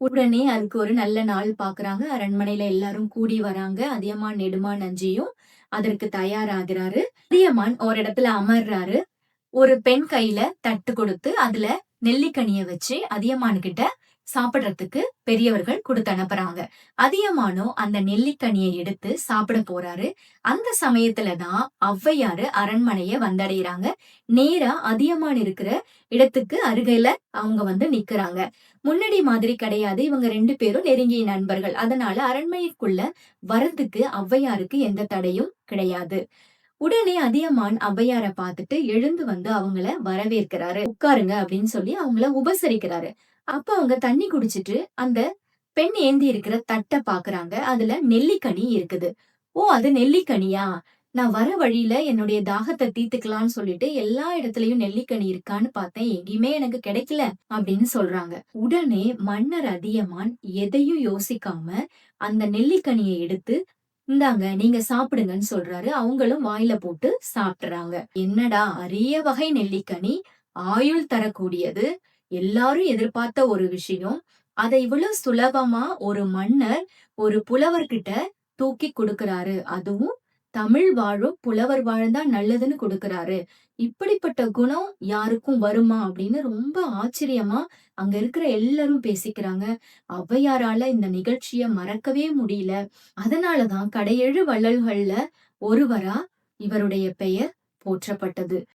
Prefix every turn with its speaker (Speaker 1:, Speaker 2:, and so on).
Speaker 1: உடனே அதுக்கு ஒரு நல்ல நாள் பாக்குறாங்க. அரண்மனையில எல்லாரும் கூடி வராங்க. அதியமான் நெடுமான் நஞ்சியும் அதற்கு தயாராகிறாரு. அதியமான் ஒரு இடத்துல அமர்றாரு. ஒரு பெண் கையில தட்டு கொடுத்து அதுல நெல்லிக்கனிய வச்சு அதியமான் கிட்ட சாப்பிடுறதுக்கு பெரியவர்கள் கொடுத்து அனுப்புறாங்க. அதியமானோ அந்த நெல்லிக்கனியை எடுத்து சாப்பிட போறாரு. அந்த சமயத்துலதான் ஔவையாரு அரண்மனைய வந்தடைகிறாங்க நேரா அதியமான் இருக்கிற இடத்துக்கு அருகையில அவங்க வந்து நிக்கிறாங்க. முன்னாடி மாதிரி கிடையாது. இவங்க ரெண்டு பேரும் நெருங்கிய நண்பர்கள். அதனால அரண்மனைக்குள்ள வரதுக்கு ஔவையாருக்கு எந்த தடையும் கிடையாது. உடனே அதியமான் ஔவையார பார்த்துட்டு எழுந்து வந்து அவங்கள வரவேற்கிறாரு. உட்காருங்க அப்படின்னு சொல்லி அவங்கள உபசரிக்கிறாரு. அப்ப அவங்க தண்ணி குடிச்சிட்டு அந்த பெண் ஏந்தி இருக்கிற தட்டை பாக்குறாங்க. அதுல நெல்லிக்கனி இருக்குது. ஓ அது நெல்லிக்கனியா? நான் வர வழியில என்னுடைய தாகத்தை தீர்த்துக்கலாம்னு சொல்லிட்டு எல்லா இடத்துலயும் நெல்லிக்கனி இருக்கான்னு பார்த்தேன். எங்கேயுமே எனக்கு கிடைக்கல அப்படின்னு சொல்றாங்க. உடனே மன்னர் அதியமான் எதையும் யோசிக்காம அந்த நெல்லிக்கனியை எடுத்து இந்தாங்க நீங்க சாப்பிடுங்கன்னு சொல்றாரு. அவங்களும் வாயில போட்டு சாப்பிடுறாங்க. என்னடா அரிய வகை நெல்லிக்கனி? ஆயுள் தரக்கூடியது. எல்லாரும் எதிர்பார்த்த ஒரு விஷயம். அதை இவ்வளவு சுலபமா ஒரு மன்னர் ஒரு புலவர்கிட்ட தூக்கி கொடுக்கறாரு. அதுவும் தமிழ் வாழும் புலவர் வாழ்ந்தான் நல்லதுன்னு கொடுக்கறாரு. இப்படிப்பட்ட குணம் யாருக்கும் வருமா அப்படின்னு ரொம்ப ஆச்சரியமா அங்க இருக்கிற எல்லாரும் பேசிக்கிறாங்க. ஔவையாரால இந்த நிகழ்ச்சிய மறக்கவே முடியல. அதனாலதான் கடையெழு வள்ளல்கள்ல ஒருவரா இவருடைய பெயர் போற்றப்பட்டது.